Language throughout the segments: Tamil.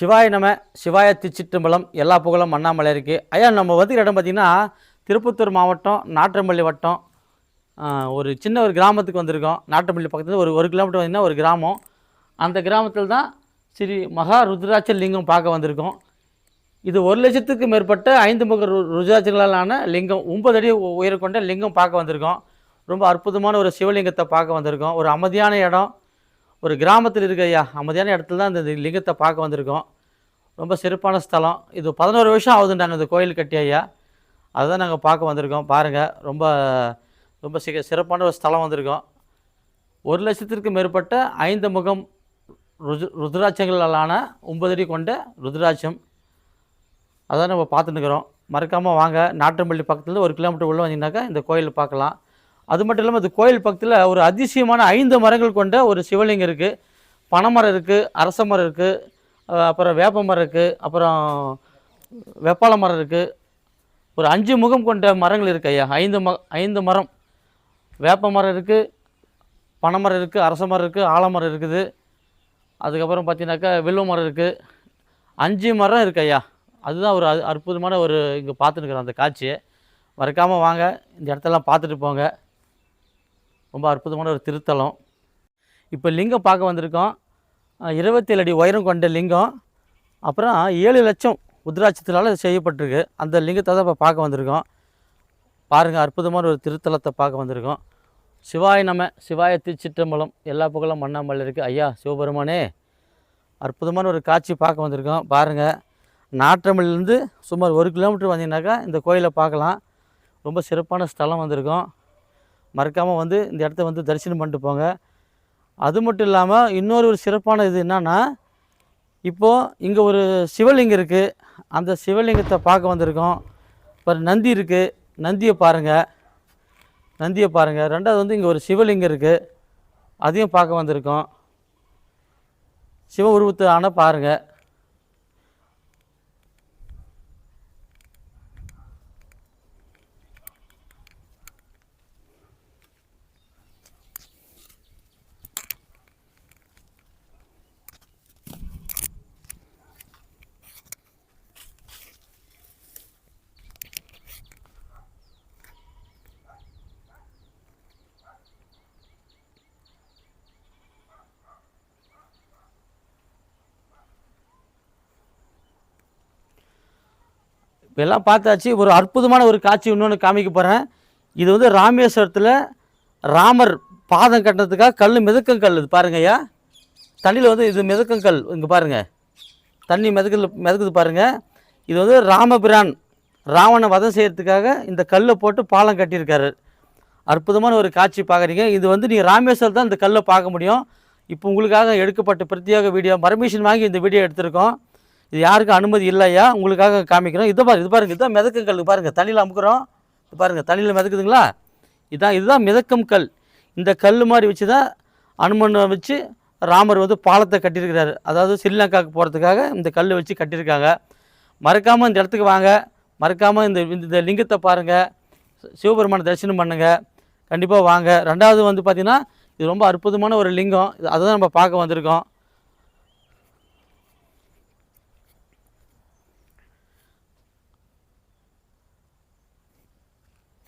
சிவாய நம சிவாய திருச்சிற்றம்பலம் எல்லா புகழும் அண்ணாமலை இருக்குது ஐயா நம்ம வந்து இடம் பார்த்திங்கன்னா திருப்பத்தூர் மாவட்டம் நாற்றம்பள்ளி வட்டம். ஒரு சின்ன ஒரு கிராமத்துக்கு வந்திருக்கோம். நாற்றம்பள்ளி பக்கத்தில் ஒரு ஒரு கிலோமீட்டர் வந்தீங்கன்னா ஒரு கிராமம். அந்த கிராமத்தில் தான் ஸ்ரீ மகா ருத்ராட்ச லிங்கம் பார்க்க வந்திருக்கோம். இது ஒரு லட்சத்துக்கு மேற்பட்ட ஐந்து முக ருத்ராட்சங்களாலான லிங்கம் ஒன்பது அடி உ- கொண்ட லிங்கம் பார்க்க வந்திருக்கோம். ரொம்ப அற்புதமான ஒரு சிவலிங்கத்தை பார்க்க வந்திருக்கோம். ஒரு அமைதியான இடம். ஒரு கிராமத்தில் இருக்க ஐயா. அமைதியான இடத்துல தான் இந்த லிங்கத்தை பார்க்க வந்திருக்கோம். ரொம்ப சிறப்பான ஸ்தலம். இது பதினோரு வருஷம் ஆகுதுண்டாங்க இந்த கோயில் கட்டி ஐயா. அதுதான் நாங்கள் பார்க்க வந்திருக்கோம். பாருங்கள் ரொம்ப ரொம்ப சிக சிறப்பான ஒரு ஸ்தலம் வந்திருக்கோம். ஒரு லட்சத்திற்கு மேற்பட்ட ஐந்து முகம் ருது ருத்ராட்சங்களாலான ஒன்பது அடி கொண்ட ருத்ராட்சம். அதான் நம்ம பார்த்துட்டு இருக்கிறோம் மறக்காமல் வாங்க. நாட்டம்பள்ளி பக்கத்தில் ஒரு கிலோமீட்டர் உள்ளே வந்தீங்கன்னாக்கா இந்த கோயில் பார்க்கலாம். அது மட்டும் இல்லாமல் இந்த கோயில் பக்கத்தில் ஒரு அதிசயமான ஐந்து மரங்கள் கொண்ட ஒரு சிவலிங்கம் இருக்குது பனைமரம் இருக்குது அரச மரம் இருக்குது அப்புறம் வேப்ப மரம் இருக்குது அப்புறம் வெப்பால மரம் இருக்குது ஒரு அஞ்சு முகம் கொண்ட மரங்கள் இருக்குது ஐயா. ஐந்து ம ஐந்து மரம். வேப்ப மரம் இருக்குது பனைமரம் இருக்குது அரச மரம் இருக்குது ஆலமரம் இருக்குது. அதுக்கப்புறம் பார்த்தீங்கன்னாக்கா வில்வ மரம் இருக்குது அஞ்சு மரம் இருக்கு ஐயா. அதுதான் ஒரு அ- அற்புதமான ஒரு இங்கே பார்த்துருக்குறோம் அந்த காட்சியை. மறக்காமல் வாங்க. இந்த இடத்தெல்லாம் பார்த்துட்டு போங்க. ரொம்ப அற்புதமான ஒரு திருத்தலம். இப்போ லிங்கம் பார்க்க வந்திருக்கோம். இருபத்தேழு அடி உயரம் கொண்ட லிங்கம். அப்புறம் ஏழு லட்சம் உத்ராட்சத்தினால செய்யப்பட்டிருக்கு. அந்த லிங்கத்தை தான் இப்போ பார்க்க வந்திருக்கோம். பாருங்கள் அற்புதமான ஒரு திருத்தலத்தை பார்க்க வந்திருக்கோம். சிவாய நம சிவாய திருச்சிற்றம்பலம் எல்லா புகழும் மண்ணாமல் இருக்குது ஐயா சிவபெருமானே அற்புதமான ஒரு காட்சி பார்க்க வந்திருக்கோம். பாருங்கள் நாற்றமிலேருந்து சுமார் ஒரு கிலோமீட்டர் வந்தீங்கன்னாக்கா இந்த கோயிலை பார்க்கலாம். ரொம்ப சிறப்பான ஸ்தலம் வந்திருக்கோம். மறக்காமல் வந்து இந்த இடத்த வந்து தரிசனம் பண்ணிட்டு போங்க. அது மட்டும் இல்லாமல் இன்னொரு ஒரு சிறப்பான இது என்னென்னா இப்போது இங்கே ஒரு சிவலிங்கம் இருக்குது அந்த சிவலிங்கத்தை பார்க்க வந்திருக்கோம். இப்போ நந்தி இருக்குது நந்தியை பாருங்கள் நந்தியை பாருங்கள் ரெண்டாவது வந்து இங்கே ஒரு சிவலிங்கம் இருக்குது அதையும் பார்க்க வந்திருக்கோம். சிவ உருவத்தை ஆனால் பாருங்கள் எல்லாம் பார்த்தாச்சு. ஒரு அற்புதமான ஒரு காட்சி இன்னொன்று காமிக்க போகிறேன் இது வந்து ராமேஸ்வரத்தில் ராமர் பாதம் கட்டுறதுக்காக கல் மிதக்கங்கல் இது பாருங்க ஐயா. தண்ணியில் வந்து இது மிதக்கங்கல் இங்கே பாருங்கள் தண்ணி மிதக்கல் மிதக்குது பாருங்கள் இது வந்து ராமபிரான் ராவணை வதம் செய்கிறதுக்காக இந்த கல்லை போட்டு பாலம் கட்டியிருக்காரு. அற்புதமான ஒரு காட்சி பார்க்குறீங்க. இது வந்து நீங்கள் ராமேஸ்வரம் தான் இந்த கல்லை பார்க்க முடியும். இப்போ உங்களுக்காக எடுக்கப்பட்ட பிரத்யேக வீடியோ. பர்மிஷன் வாங்கி இந்த வீடியோ எடுத்திருக்கோம். இது யாருக்கும் அனுமதி இல்லையா? உங்களுக்காக காமிக்கிறோம். இதை பாருங்க இது பாருங்க இதுதான் மிதக்கும் கல் பாருங்கள் தண்ணியில் அமுக்குறோம். இது பாருங்கள் தண்ணியில் மிதக்குதுங்களா? இதுதான் இதுதான் மிதக்கும் கல். இந்த கல் மாதிரி வச்சு தான் அனுமனை வச்சு ராமர் வந்து பாலத்தை கட்டியிருக்கிறாரு. அதாவது ஸ்ரீலங்காவுக்கு போகிறதுக்காக இந்த கல் வச்சு கட்டியிருக்காங்க. மறக்காமல் இந்த இடத்துக்கு வாங்க. மறக்காமல் இந்த இந்த லிங்கத்தை பாருங்கள் சிவபெருமான தரிசனம் பண்ணுங்கள் கண்டிப்பாக வாங்க. ரெண்டாவது வந்து பார்த்திங்கன்னா இது ரொம்ப அற்புதமான ஒரு லிங்கம். இது அதை தான் நம்ம பார்க்க வந்திருக்கோம்.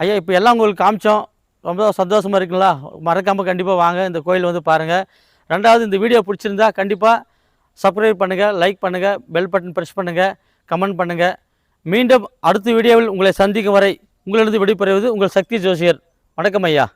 ஐயா இப்போ எல்லாம் உங்களுக்கு காமிச்சோம். ரொம்ப சந்தோஷமாக இருக்குங்களா? மறக்காமல் கண்டிப்பாக வாங்க. இந்த கோயில் வந்து பாருங்கள் ரெண்டாவது இந்த வீடியோ பிடிச்சிருந்தா கண்டிப்பாக சப்ஸ்கிரைப் பண்ணுங்கள் லைக் பண்ணுங்கள் பெல் பட்டன் ப்ரெஸ் பண்ணுங்கள் கமெண்ட் பண்ணுங்கள் மீண்டும் அடுத்த வீடியோவில் உங்களை சந்திக்கும் வரை உங்களிடம் விடைபெறுவது உங்கள் சக்தி ஜோசியர். வணக்கம் ஐயா.